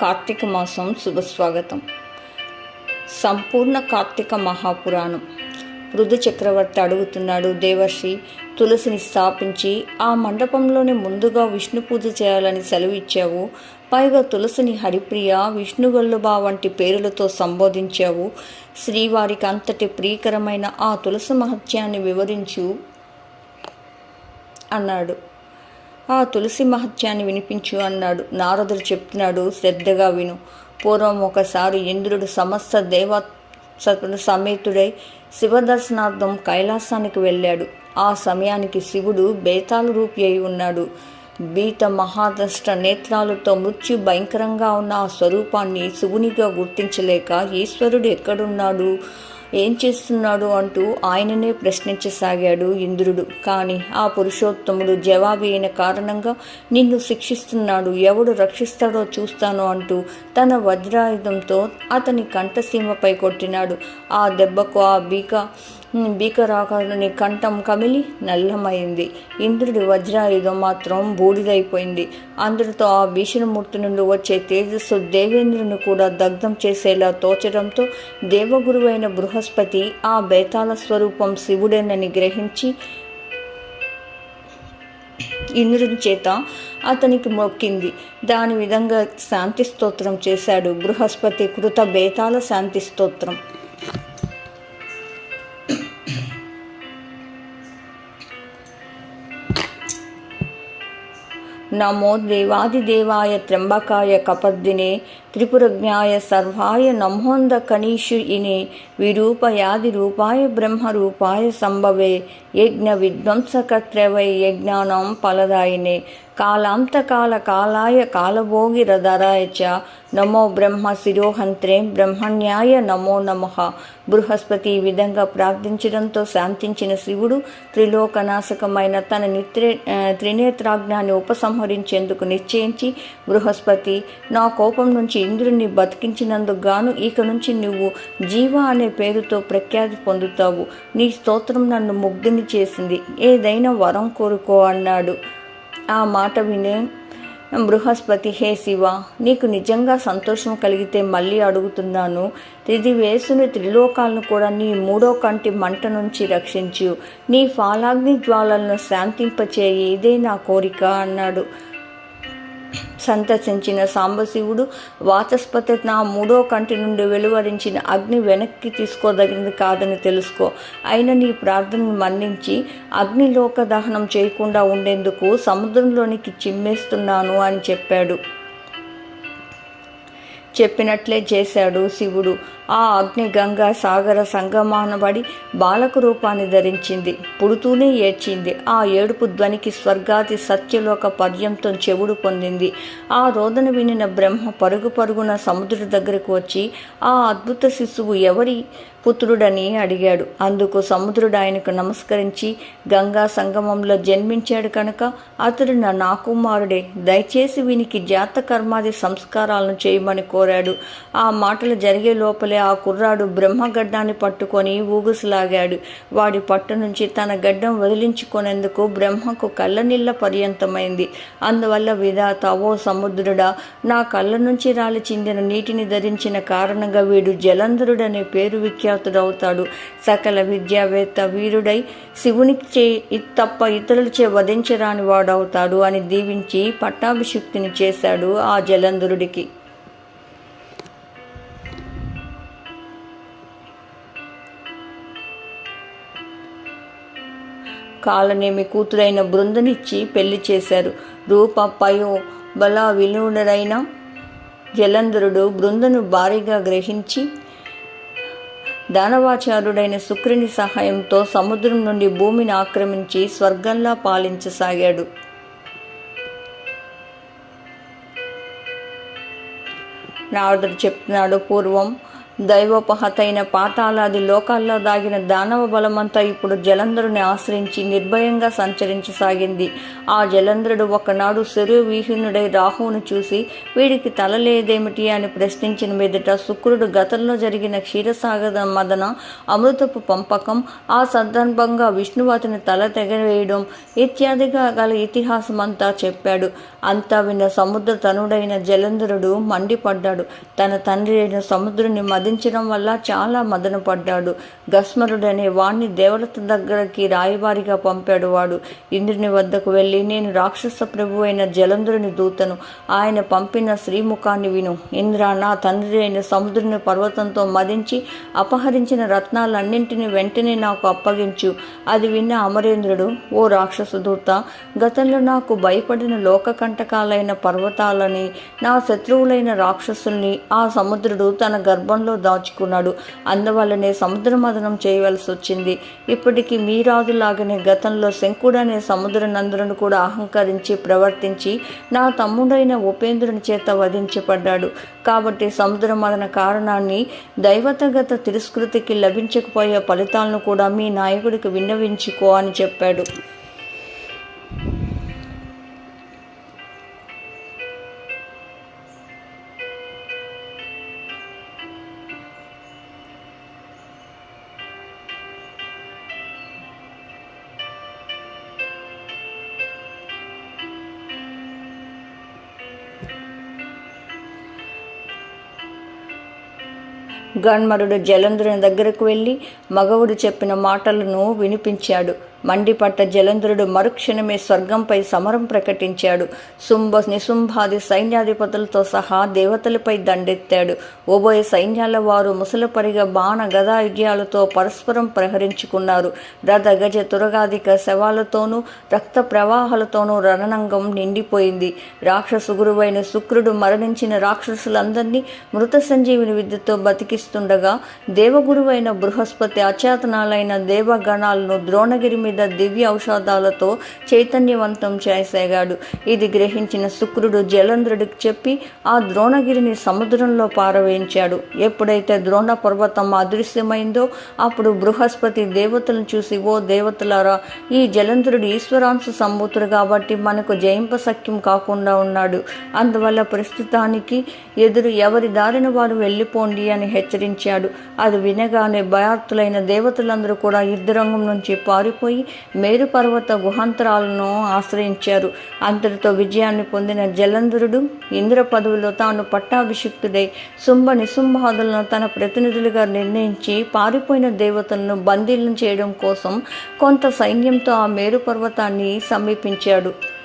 కార్తీక మాసం శుభస్వాగతం. సంపూర్ణ కార్తీక మహాపురాణం. రుదు చక్రవర్తి అడుగుతున్నాడు దేవర్షి తులసిని స్థాపించి ఆ మండపంలోనే ముందుగా విష్ణు పూజ చేయాలని సెలవు ఇచ్చావు. పైగా తులసిని హరిప్రియ విష్ణుగల్లుబా వంటి పేరులతో సంబోధించావు. శ్రీవారికి అంతటి ప్రియకరమైన ఆ తులసి మహత్యాన్ని వివరించు అన్నాడు. ఆ తులసి మహత్యాన్ని వినిపించు అన్నాడు. నారదుడు చెప్తున్నాడు శ్రద్ధగా విను. పూర్వం ఒకసారి ఇంద్రుడు సమస్త దేవ సమేతుడై శివదర్శనార్థం కైలాసానికి వెళ్ళాడు. ఆ సమయానికి శివుడు బేతాళ రూపి అయి ఉన్నాడు. బీత మహాదష్ట నేత్రాలతో మృత్యు భయంకరంగా ఉన్న ఆ స్వరూపాన్ని శివునిగా గుర్తించలేక ఈశ్వరుడు ఎక్కడున్నాడు? ఏం చేస్తున్నాడు అంటూ ఆయననే ప్రశ్నించసాగాడు ఇంద్రుడు. కానీ ఆ పురుషోత్తముడు జవాబు అయిన కారణంగా నిన్ను శిక్షిస్తున్నాడు ఎవడు రక్షిస్తాడో చూస్తాను అంటూ తన వజ్రాయుధంతో అతని కంఠసీమపై కొట్టినాడు. ఆ దెబ్బకు ఆ బీక భీకరాకారుని కంఠం కమిలి నల్లమైంది. ఇంద్రుడి వజ్రాయుధం మాత్రం బూడిదైపోయింది. అందరితో ఆ భీషణమూర్తి నుండి వచ్చే తేజస్సు దేవేంద్రుని కూడా దగ్ధం చేసేలా తోచడంతో దేవగురువైన బృహస్పతి ఆ బేతాల స్వరూపం శివుడేనని గ్రహించి ఇంద్రుని చేత అతనికి మొక్కింది. దాని విధంగా శాంతి స్తోత్రం చేశాడు బృహస్పతి కృత బేతాల శాంతి స్తోత్రం. నమో దేవాదిదేవాయ త్ర్యంబకాయ కపర్దినే త్రిపురజ్ఞాయ సర్వాయ నమోంద కనీషుయినే విరూపయాది రూపాయ బ్రహ్మరూపాయ సంభవే యజ్ఞ విధ్వంసకర్త్రవై యజ్ఞానం ఫలదాయినే. కాలాంతకాల కాలాయ కాలభోగి రధరాయ చ నమో బ్రహ్మ శిరోహంత్రే బ్రహ్మణ్యాయ నమో నమ. బృహస్పతి ఈ విధంగా ప్రార్థించడంతో శాంతించిన శివుడు త్రిలోకనాశకమైన తన నిత్రే త్రినేత్రాజ్ఞాన్ని ఉపసంహరించేందుకు నిశ్చయించి బృహస్పతి నా కోపం నుంచి ఇంద్రుణ్ణి బతికించినందుకు గాను ఇక నుంచి నువ్వు జీవ అనే పేరుతో ప్రఖ్యాతి పొందుతావు. నీ స్తోత్రం నన్ను ముగ్ధుని చేసింది. ఏదైనా వరం కోరుకో అన్నాడు. ఆ మాట వినే బృహస్పతి హే శివ నీకు నిజంగా సంతోషం కలిగితే మళ్ళీ అడుగుతున్నాను. త్రిదివేసుని త్రిలోకాలను కూడా నీ మూడో కంటి మంట నుంచి రక్షించు. నీ ఫాలాగ్ని జ్వాలలను శాంతింపచేయి. ఇదే నా కోరిక అన్నాడు. సంతసించిన సాంబశివుడు వాచస్పతి నా మూడో కంటి నుండి వెలువరించిన అగ్ని వెనక్కి తీసుకోదగినది కాదని తెలుసుకో. అయిన నీ ప్రార్థనను మన్నించి అగ్నిలోక దహనం చేయకుండా ఉండేందుకు సముద్రంలోనికి చిమ్మేస్తున్నాను అని చెప్పాడు. చెప్పినట్లే చేశాడు శివుడు. ఆ అగ్ని గంగా సాగర సంగమానబడి బాలక రూపాన్ని ధరించింది. పుడుతూనే ఏడ్చింది. ఆ ఏడుపు ధ్వనికి స్వర్గాది సత్యలోక పర్యంతం చెవుడు పొందింది. ఆ రోదన వినిన బ్రహ్మ పరుగు పరుగున సముద్రుడి దగ్గరకు వచ్చి ఆ అద్భుత శిశువు ఎవరి పుత్రుడని అడిగాడు. అందుకు సముద్రుడు ఆయనకు నమస్కరించి గంగా సంగమంలో జన్మించాడు కనుక అతడు నా నాకుమారుడే. దయచేసి వీనికి జాతకర్మాది సంస్కారాలను చేయమని కోరాడు. ఆ మాటలు జరిగే లోపలే ఆ కుర్రాడు బ్రహ్మగడ్డాన్ని పట్టుకొని ఊగుసలాగాడు. వాడి పట్టు నుంచి తన గడ్డం వదిలించుకునేందుకు బ్రహ్మకు కళ్ళనీళ్ళ పర్యంతమైంది. అందువల్ల విధాత ఓ సముద్రుడా నా కళ్ళ నుంచి రాలి చెందిన నీటిని ధరించిన కారణంగా వీడు జలంధరుడనే పేరు విఖ్యాతుడవుతాడు. సకల విద్యావేత్త వీరుడై శివునికి చే తప్ప ఇతరులచే వధించరాని వాడవుతాడు అని దీవించి పట్టాభిషిక్తిని చేశాడు ఆ జలంధరుడికి. కాలనేమి కూతురైన బృందనిచ్చి పెళ్ళి చేశారు. రూప పయో బల విలుడరైన జలంధరుడు బృందను భారీగా గ్రహించి దానవాచారుడైన శుక్రుని సహాయంతో సముద్రం నుండి భూమిని ఆక్రమించి స్వర్గంలా పాలించసాగాడు. నారదుడు చెప్తున్నాడు పూర్వం దైవోపహతైన పాతాలాది లోకాల్లో దాగిన దానవ బలమంతా ఇప్పుడు జలంధ్రుని ఆశ్రయించి నిర్భయంగా సంచరించసాగింది. ఆ జలంధ్రుడు ఒకనాడు శరీరవిహీనుడై రాహువును చూసి వీడికి తల లేదేమిటి అని ప్రశ్నించిన మీదట శుక్రుడు గతంలో జరిగిన క్షీరసాగర మదన అమృతపు పంపకం ఆ సందర్భంగా విష్ణువు అతని తల తెగవేయడం ఇత్యాదిగా గల ఇతిహాసం అంతా చెప్పాడు. అంతా విన్న సముద్ర తనుడైన జలంధరుడు మండిపడ్డాడు. తన తండ్రి అయిన సముద్రుని వధించడం వల్ల చాలా మదన పడ్డాడు. గస్మరుడనే వాణ్ణి దేవత దగ్గరకి రాయబారిగా పంపాడు వాడు. ఇంద్రుని వద్దకు వెళ్ళి నేను రాక్షస ప్రభు అయిన జలంధరుని దూతను. ఆయన పంపిన శ్రీముఖాన్ని విను. ఇంద్ర నా తండ్రి అయిన సముద్రుని పర్వతంతో మదించి అపహరించిన రత్నాలన్నింటినీ వెంటనే నాకు అప్పగించు. అది విన్న అమరేంద్రుడు ఓ రాక్షస దూత గతంలో నాకు భయపడిన లోకకంటకాలైన పర్వతాలని నా శత్రువులైన రాక్షసుల్ని ఆ సముద్రుడు తన గర్భంలో దాచుకున్నాడు. అందువల్లనే సముద్ర మదనం చేయవలసి వచ్చింది. ఇప్పటికీ మీ రాజులాగానే గతంలో శంకుడనే సముద్ర నందులను కూడా అహంకరించి ప్రవర్తించి నా తమ్ముడైన ఉపేంద్రుని చేత వధించబడ్డాడు. కాబట్టి సముద్ర మదన కారణాన్ని దైవతగత తిరస్కృతికి లభించకపోయే ఫలితాలను కూడా మీ నాయకుడికి విన్నవించుకో అని చెప్పాడు. గన్మరుడు జలంధరుని దగ్గరకు వెళ్ళి మగవుడు చెప్పిన మాటలను వినిపించాడు. మండిపట్ట జలంధరుడు మరుక్షణమే స్వర్గంపై సమరం ప్రకటించాడు. శుంభ నిశుంభాది సైన్యాధిపతులతో సహా దేవతలపై దండెత్తాడు. ఉభయ సైన్యాల వారు ముసలపరిగా బాణ గదాయుధ్యాలతో పరస్పరం ప్రహరించుకున్నారు. రథ గజ తురగాధిక శవాలతోనూ రక్త ప్రవాహాలతోనూ రణరంగం నిండిపోయింది. రాక్షసు గురువైన శుక్రుడు మరణించిన రాక్షసులందరినీ మృత సంజీవిని విద్యతో బతికిస్తుండగా దేవగురువైన బృహస్పతి అచేతనాలైన దేవగణాలను ద్రోణగిరి మీద దివ్య ఔషధాలతో చైతన్యవంతం చేసేగాడు. ఇది గ్రహించిన శుక్రుడు జలంధ్రుడికి చెప్పి ఆ ద్రోణగిరిని సముద్రంలో పారవేయించాడు. ఎప్పుడైతే ద్రోణ పర్వతం అదృశ్యమైందో అప్పుడు బృహస్పతి దేవతలను చూసి ఓ దేవతలారా ఈ జలంధ్రుడు ఈశ్వరాంశ సంభూతుడు కాబట్టి మనకు జయింప సఖ్యం కాకుండా ఉన్నాడు. అందువల్ల ప్రస్తుతానికి ఎదురు ఎవరి దారిన వారు వెళ్ళిపోండి అని హెచ్చరించాడు. అది వినగానే భయార్థులైన దేవతలందరూ కూడా యుద్ధరంగం నుంచి పారిపోయి మేరుపర్వత గుహాంతరాలను ఆశ్రయించారు. అంతటితో విజయాన్ని పొందిన జలంధరుడు ఇంద్ర పదవిలో తాను పట్టాభిషిక్తుడై శుంభ నిశుంభాదులను తన ప్రతినిధులుగా నిర్ణయించి పారిపోయిన దేవతలను బందీలను చేయడం కోసం కొంత సైన్యంతో ఆ మేరుపర్వతాన్ని సమీపించాడు.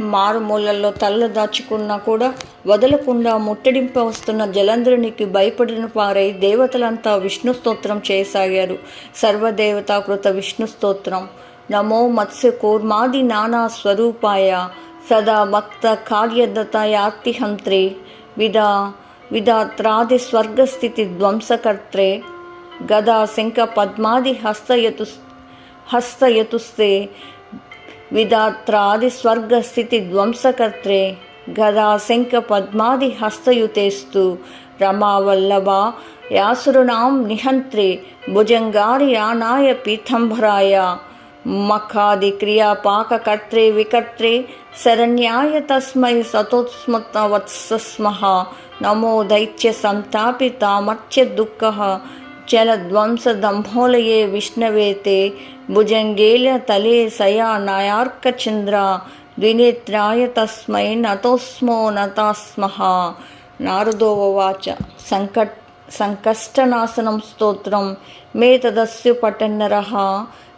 మారుమూలల్లో తల్ల దాచుకున్నా కూడా వదలకుండా ముట్టడింప వస్తున్న జలంధ్రునికి భయపడిన పారై దేవతలంతా విష్ణు స్తోత్రం చేయసాగారు సర్వదేవతాకృత విష్ణు స్తోత్రం. నమో మత్స్య కూర్మాది నానా స్వరూపాయ సదా భక్త కార్యదతయాతిహంత్రే విదా విధాత్రాది స్వర్గస్థితి ధ్వంసకర్త్రే. గదా శంఖ పద్మాది హస్తయతు హస్తయతుస్తే. విధాత్రాది స్వర్గస్థితి ధ్వంసకర్త్రే గదాశంఖ పద్మాది హస్తయుతేస్తు రమావల్లభ యాసురుణాం నిహంత్రే భుజంగారి యానాయ పీతంభరాయ మఖాది క్రియాపాకకర్త్రే వికర్త్రే శరణ్యాయ తస్మై సతోస్మత వత్సస్మః నమో దైత్య సంతాపితామర్చ్య దుఃఖ చలధ్వంసదంభోలయే విష్ణవే తే భుజంగేల తలే సయా నాయార్కచంద్ర ద్వినేత్రాయ తస్మై నతోస్మో నతాస్మహ నారదోవాచ సంకట్ సంకష్టనాశనం స్తోత్రం మే తదస్సు పఠన్నర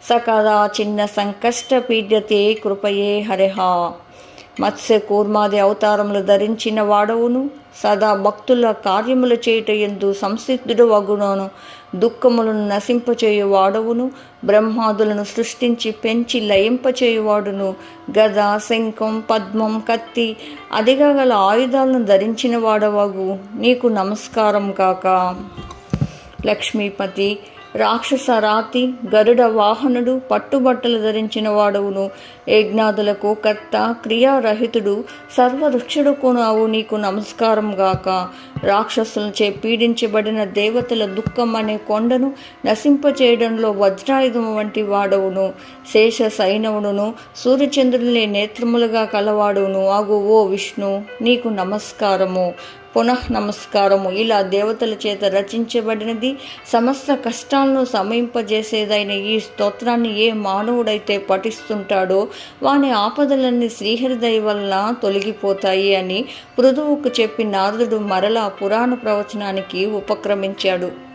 సకదా చిన్న సంకష్ట పీడ్యతే కృపయే హరిహ మత్స్య కూర్మాది అవతారములు ధరించిన వాడవును సదా భక్తుల కార్యములు చేయుట ఎందు సంసిద్ధుడు వగునను దుఃఖములను నశింపచేయు వాడవును బ్రహ్మాదులను సృష్టించి పెంచి లయింపచేయువాడును. గద శంఖం పద్మం కత్తి అదిగా గల ఆయుధాలను ధరించిన వాడవాగు నీకు నమస్కారం కాక లక్ష్మీపతి రాక్షస రాతి గరుడ వాహనుడు పట్టుబట్టలు ధరించిన వాడవును యజ్ఞాదులకు కర్త క్రియారహితుడు సర్వవృక్షుడుకు నావు నీకు నమస్కారం గాక. రాక్షసులచే పీడించబడిన దేవతల దుఃఖం అనే కొండను నశింపచేయడంలో వజ్రాయుధము వంటి వాడవును. శేష సైనవుడును సూర్యచంద్రుని నేత్రములుగా కలవాడును. అగు ఓ విష్ణు నీకు నమస్కారము. పునః నమస్కారము. ఇలా దేవతల చేత రచించబడినది సమస్త కష్టాలను సమయింపజేసేదైన ఈ స్తోత్రాన్ని ఏ మానవుడైతే పఠిస్తుంటాడో వాని ఆపదలన్నీ శ్రీహరిదయ వలన తొలగిపోతాయి అని పృథువుకు చెప్పి నారదుడు మరలా పురాణ ప్రవచనానికి ఉపక్రమించాడు.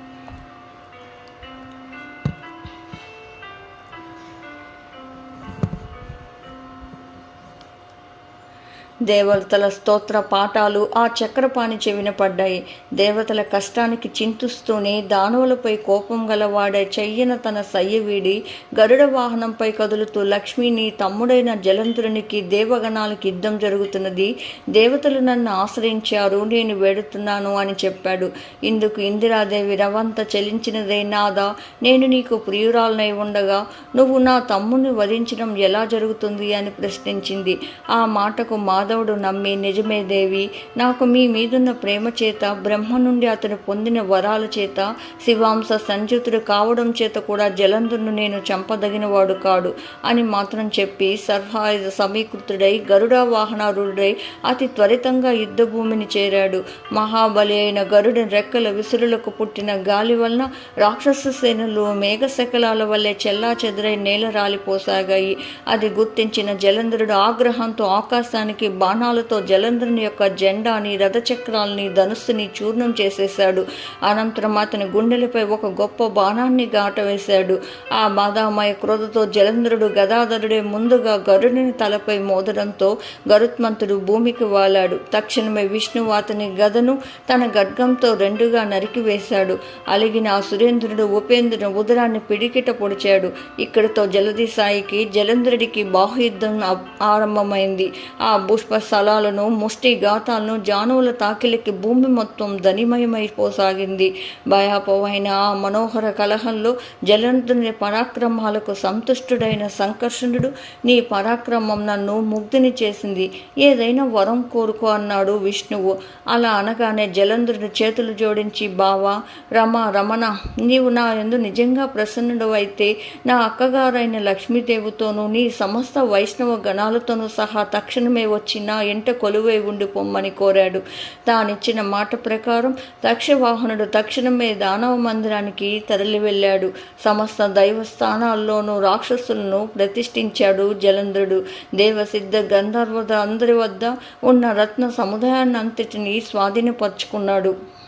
దేవతల స్తోత్ర పాఠాలు ఆ చక్రపాణి చెవిన పడ్డాయి. దేవతల కష్టానికి చింతిస్తూనే దానవులపై కోపం గలవాడే చెయ్యన తన సయ్య వీడి గరుడ వాహనంపై కదులుతూ లక్ష్మిని తమ్ముడైన జలంధరునికి దేవగణాలకి యుద్ధం జరుగుతున్నది. దేవతలు నన్ను ఆశ్రయించారు నేను వేడుతున్నాను అని చెప్పాడు. ఇందుకు ఇందిరాదేవి రవంత చెలించినదే నాదా? నేను నీకు ప్రియురాలనై ఉండగా నువ్వు నా తమ్ముని వధించడం ఎలా జరుగుతుంది? అని ప్రశ్నించింది. ఆ మాటకు మాధవ మాధవుడు నమ్మి నిజమే దేవి. నాకు మీ మీదున్న ప్రేమ చేత బ్రహ్మ నుండి అతను పొందిన వరాల చేత శివాంశ సంయుతుడు కావడం చేత కూడా జలంధును నేను చంపదగినవాడు కాడు అని మాత్రం చెప్పి సర్వాయుధ సమీకృతుడై గరుడా వాహనారుడై అతి త్వరితంగా యుద్ధభూమిని చేరాడు. మహాబలి అయిన గరుడు రెక్కల విసురులకు పుట్టిన గాలి వలన రాక్షస సేనలు మేఘశకలాల వల్లే చెల్లా చెదరై నేల రాలిపోసాగాయి. అది గుర్తించిన జలంధరుడు ఆగ్రహంతో ఆకాశానికి బాణాలతో జలంధ్రుని యొక్క జెండాని రథచక్రాల్ని ధనుస్సుని చూర్ణం చేసేశాడు. అనంతరం అతని గుండెలపై ఒక గొప్ప బాణాన్ని గాట వేశాడు. ఆ బాధామయ క్రోధతో జలంధరుడు గదాధరుడే ముందుగా గరుడిని తలపై మోదడంతో గరుత్మంతుడు భూమికి వాలాడు. తక్షణమే విష్ణువు అతని గదను తన గడ్గంతో రెండుగా నరికివేశాడు. అలిగిన ఆ సురేంద్రుడు ఉపేంద్రుని ఉదరాన్ని పిడికిట పొడిచాడు. ఇక్కడితో జలది సాయికి జలంధరుడికి బాహుయుద్ధం ఆరంభమైంది. ఆ పుష్ప స్థలాలను ముష్టి ఘాతాలను జానువుల తాకిలికి భూమి మొత్తం ధనిమయమైపోసాగింది భయాపమైన ఆ మనోహర కలహంలో జలంధుని పరాక్రమాలకు సంతుష్టుడైన సంకర్షణుడు నీ పరాక్రమం నన్ను ముగ్ధిని చేసింది. ఏదైనా వరం కోరుకో అన్నాడు విష్ణువు. అలా అనగానే జలంధుని చేతులు జోడించి బావా రమ రమణ నీవు నా ఎందు నిజంగా ప్రసన్నుడు అయితే నా అక్కగారైన లక్ష్మీదేవితోనూ నీ సమస్త వైష్ణవ గణాలతోనూ సహా తక్షణమే వచ్చి నా ఎంట కొలువై ఉండి పొమ్మని కోరాడు. తానిచ్చిన మాట ప్రకారం దక్షవాహనుడు తక్షణమే దానవ మందిరానికి తరలి వెళ్ళాడు. సమస్త దైవస్థానాల్లోనూ రాక్షసులను ప్రతిష్ఠించాడు జలంధ్రుడు దేవసిద్ధ గంధర్వద అందరి వద్ద ఉన్న రత్న సముదాయాన్ని అంతటిని స్వాధీనపరుచుకున్నాడు.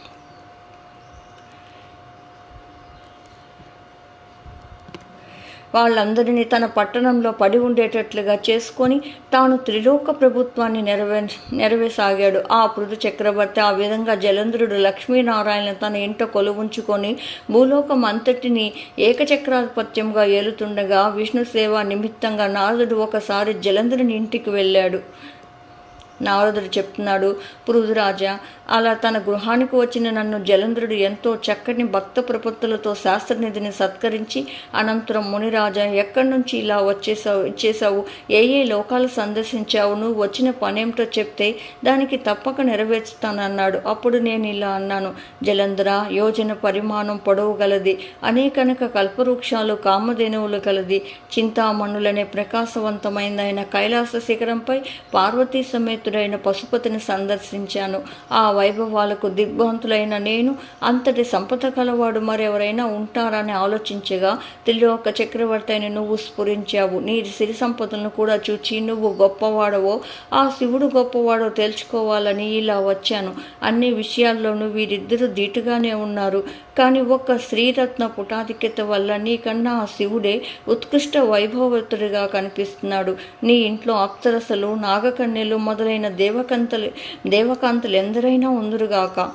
వాళ్ళందరినీ తన పట్టణంలో పడి ఉండేటట్లుగా చేసుకొని తాను త్రిలోక ప్రభుత్వాన్ని నెరవే నెరవేసాగాడు. ఆ పృథు చక్రవర్తి ఆ విధంగా జలంధ్రుడు లక్ష్మీనారాయణ తన ఇంట కొలువుంచుకొని భూలోకం అంతటిని ఏకచక్రాధిపత్యంగా ఏలుతుండగా విష్ణు సేవ నిమిత్తంగా నారదుడు ఒకసారి జలంధ్రుని ఇంటికి వెళ్ళాడు. నారదుడు చెప్తున్నాడు పృథురాజా అలా తన గృహానికి వచ్చిన నన్ను జలంధ్రుడు ఎంతో చక్కని భక్త ప్రపత్తులతో శాస్త్రనిధిని సత్కరించి అనంతరం మునిరాజా ఎక్కడి నుంచి ఇలా వచ్చేసావు ఇచ్చేసావు ఏ ఏ లోకాలు సందర్శించావు? నువ్వు వచ్చిన పనేమిటో చెప్తే దానికి తప్పక నెరవేర్చుతానన్నాడు. అప్పుడు నేను ఇలా అన్నాను జలంధ్ర యోజన పరిమాణం పొడవు గలది అనేకనక కల్పవృక్షాలు కామధేనువులు కలది చింతామణులనే ప్రకాశవంతమైందైన కైలాస శిఖరంపై పార్వతీ సమేత విద్యాయుక్తుడైన పశుపతిని సందర్శించాను. ఆ వైభవాలకు దిగ్భ్రాంతులైన నేను అంతటి సంపద కలవాడు మరెవరైనా ఉంటారని ఆలోచించగా త్రిలోక చక్రవర్తి అయిన నువ్వు స్ఫురించావు. నీ సిరి సంపదలను కూడా చూచి నువ్వు గొప్పవాడవో ఆ శివుడు గొప్పవాడో తెలుసుకోవాలని ఇలా వచ్చాను. అన్ని విషయాల్లోనూ వీరిద్దరూ ధీటుగానే ఉన్నారు. కానీ ఒక్క శ్రీరత్న పుటాధిక్యత వల్ల నీకన్నా ఆ శివుడే ఉత్కృష్ట వైభవతుడిగా కనిపిస్తున్నాడు. నీ ఇంట్లో అప్సరసలు నాగకన్యలు మొదలైన దేవకంతలు దేవకాంతలు ఎందరైనా ఉందరుగాక.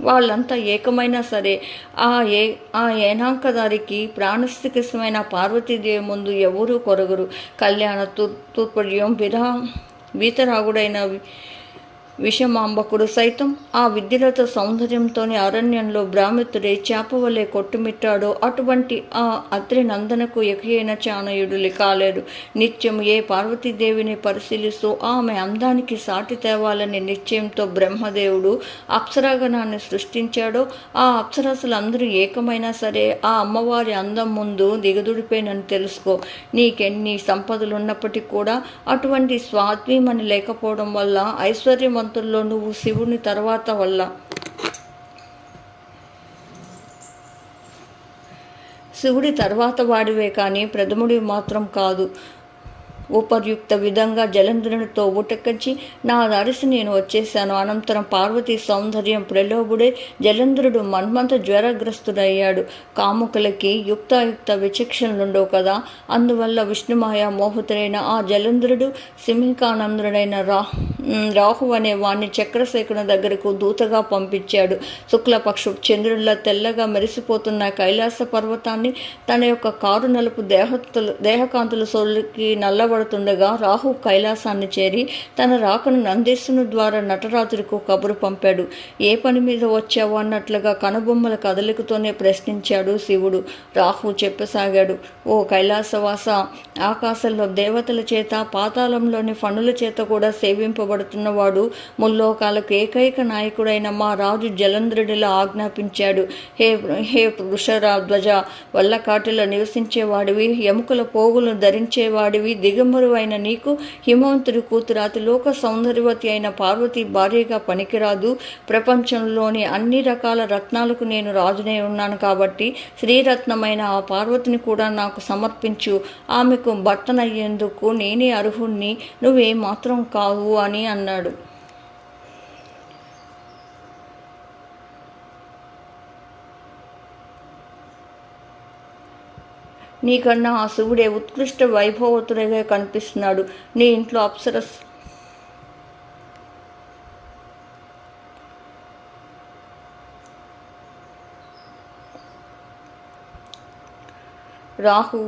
వాళ్ళంతా ఏకమైనా సరే ఆ ఏ ఆ ఏనాంకదారికి ప్రాణస్థికసమైన పార్వతీదేవి ముందు ఎవరూ కొరగరు. కళ్యాణ తూర్ తూర్పడ్యం విరా వీతరాగుడైన విషమాంబకుడు సైతం ఆ విద్యులత సౌందర్యంతోని అరణ్యంలో బ్రాహ్మితుడే చేపవలే కొట్టుమిట్టాడో అటువంటి ఆ అత్రి నందనకు ఎకయైన చానయుడులి కాలేడు నిత్యం ఏ పార్వతీదేవిని పరిశీలిస్తూ ఆమె అందానికి సాటి తేవాలని నిశ్చయంతో బ్రహ్మదేవుడు అప్సరాగణాన్ని సృష్టించాడో ఆ అప్సరసులందరూ ఏకమైనా సరే ఆ అమ్మవారి అందం ముందు దిగదుడిపోయినని తెలుసుకో. నీకెన్ని సంపదలున్నప్పటికీ కూడా అటువంటి స్వాత్మీమని లేకపోవడం వల్ల ఐశ్వర్యం భగవంతుల్లో నువ్వు శివుని తర్వాత వల్ల. శివుడి తర్వాత వాడివే కానీ ప్రథముడి మాత్రం కాదు. ఉపర్యుక్త విధంగా జలంధ్రునితో ఉటకచ్చి నా అరిసి నేను వచ్చేశాను అనంతరం పార్వతి సౌందర్యం ప్రలోభుడే జలంధ్రుడు మన్మంత జ్వరగ్రస్తుడయ్యాడు. కాముకులకి యుక్తాయుక్త విచక్షణలుండవు కదా. అందువల్ల విష్ణుమాయ మోహితుడైన ఆ జలంధ్రుడు సింహికానందుడైన రా రాహు అనే వాణ్ణి చక్రశేఖరుని దగ్గరకు దూతగా పంపించాడు. శుక్లపక్షు చంద్రుల్లో తెల్లగా మెరిసిపోతున్న కైలాస పర్వతాన్ని తన యొక్క కారు నలుపు దేహతులు దేహకాంతుల సోళ్ళకి నల్లబడి పడుతుండగా రాహు కైలాసాన్ని చేరి తన రాకను నందేశుని ద్వారా నటరాత్రికు కబురు పంపాడు. ఏ పని మీద వచ్చావు? అన్నట్లుగా కనుబొమ్మల కదలికతోనే ప్రశ్నించాడు శివుడు. రాహు చెప్పసాగాడు ఓ కైలాసవాస ఆకాశంలో దేవతల చేత పాతాళంలోని ఫణుల చేత కూడా సేవింపబడుతున్నవాడు. ముల్లోకాలకు ఏకైక నాయకుడైన మా రాజు జలంధ్రుడిలా ఆజ్ఞాపించాడు. హే హే వృషరా ధ్వజ వల్లకాటిలో నివసించేవాడివి ఎముకల పోగులను ధరించేవాడివి దిగ అయిన నీకు హిమవంతుడి కూతురు లోక సౌందర్యవతి అయిన పార్వతి భార్యగా పనికిరాదు. ప్రపంచంలోని అన్ని రకాల రత్నాలకు నేను రాజునే ఉన్నాను కాబట్టి శ్రీరత్నమైన ఆ పార్వతిని కూడా నాకు సమర్పించు. ఆమెకు భర్తనయ్యేందుకు నేనే అర్హుణ్ణి నువ్వే మాత్రం కావు అని అన్నాడు. నీకన్నా ఆ శివుడే ఉత్కృష్ట వైభవతుడిగా కనిపిస్తున్నాడు. నీ ఇంట్లో అప్సరస్ రాహు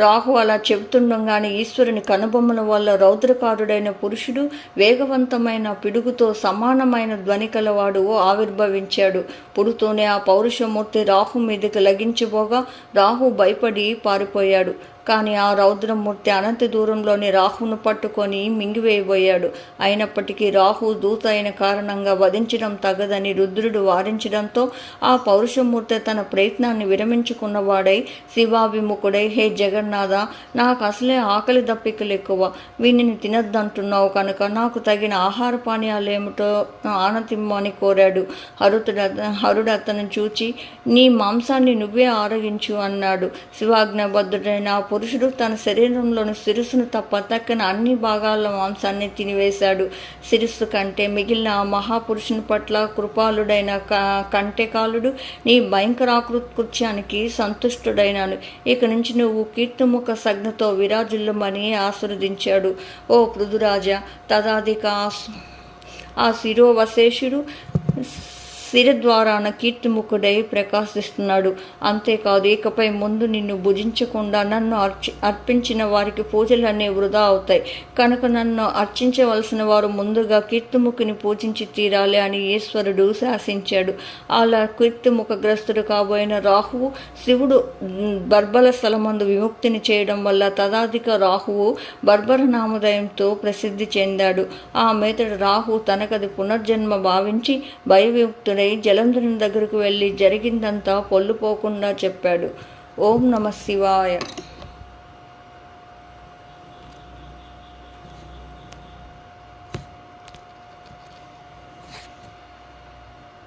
రాహు అలా చెబుతుండగానే ఈశ్వరుని కనుబొమ్మల వల్ల రౌద్రకారుడైన పురుషుడు వేగవంతమైన పిడుగుతో సమానమైన ధ్వని కలవాడు ఆవిర్భవించాడు. పుడుతూనే ఆ పౌరుషమూర్తి రాహు మీదకి లగించిపోగా రాహు భయపడి పారిపోయాడు. కానీ ఆ రౌద్రమూర్తి అనంత దూరంలోని రాహును పట్టుకొని మింగివేయబోయాడు. అయినప్పటికీ రాహు దూత అయిన కారణంగా వధించడం తగదని రుద్రుడు వారించడంతో ఆ పౌరుషమూర్తి తన ప్రయత్నాన్ని విరమించుకున్నవాడై శివాభిముఖుడై హే జగన్నాథ నాకు అసలే ఆకలి దప్పికలు ఎక్కువ. వీనిని తినద్దంటున్నావు కనుక నాకు తగిన ఆహార పానీయాలు ఏమిటో ఆనతిమ్మని కోరాడు. హరుతుడు హరుడు అతను చూచి నీ మాంసాన్ని నువ్వే ఆరగించు అన్నాడు. శివాజ్ఞబద్ధుడైన పురుషుడు తన శరీరంలోని శిరస్సును తప్ప తక్కిన అన్ని భాగాల మాంసాన్ని తినివేశాడు. శిరస్సు కంటే మిగిలిన ఆ మహాపురుషుని పట్ల కృపాలుడైన కంటెకాలుడు నీ భయంకరాకృత్కృత్యానికి సంతుష్టుడైనాను ఇక నుంచి నువ్వు కీర్తిముఖ సగ్నతో విరాజుల్లమని ఆశీర్వదించాడు. ఓ పృథురాజ తదాధిక ఆ శిరోవశేషుడు ద్వారాన కీర్తిముఖుడై ప్రకాశిస్తున్నాడు. అంతేకాదు ఇకపై ముందు నిన్ను భుజించకుండా నన్ను అర్చి అర్పించిన వారికి పూజలన్నీ వృధా అవుతాయి. కనుక నన్ను అర్చించవలసిన వారు ముందుగా కీర్తిముఖిని పూజించి తీరాలి అని ఈశ్వరుడు శాసించాడు. అలా కీర్తిముఖగ్రస్తుడు కాబోయిన రాహువు శివుడు బర్బల స్థలమందు విముక్తిని చేయడం వల్ల తదాధిక రాహువు బర్బర నామోదయంతో ప్రసిద్ధి చెందాడు. ఆ మేతడు రాహు తనకది పునర్జన్మ భావించి భయవిముక్తుడై తయారై జలంధరుని దగ్గరకు వెళ్ళి జరిగిందంతా పొల్లుపోకుండా చెప్పాడు. ఓం నమ శివాయ.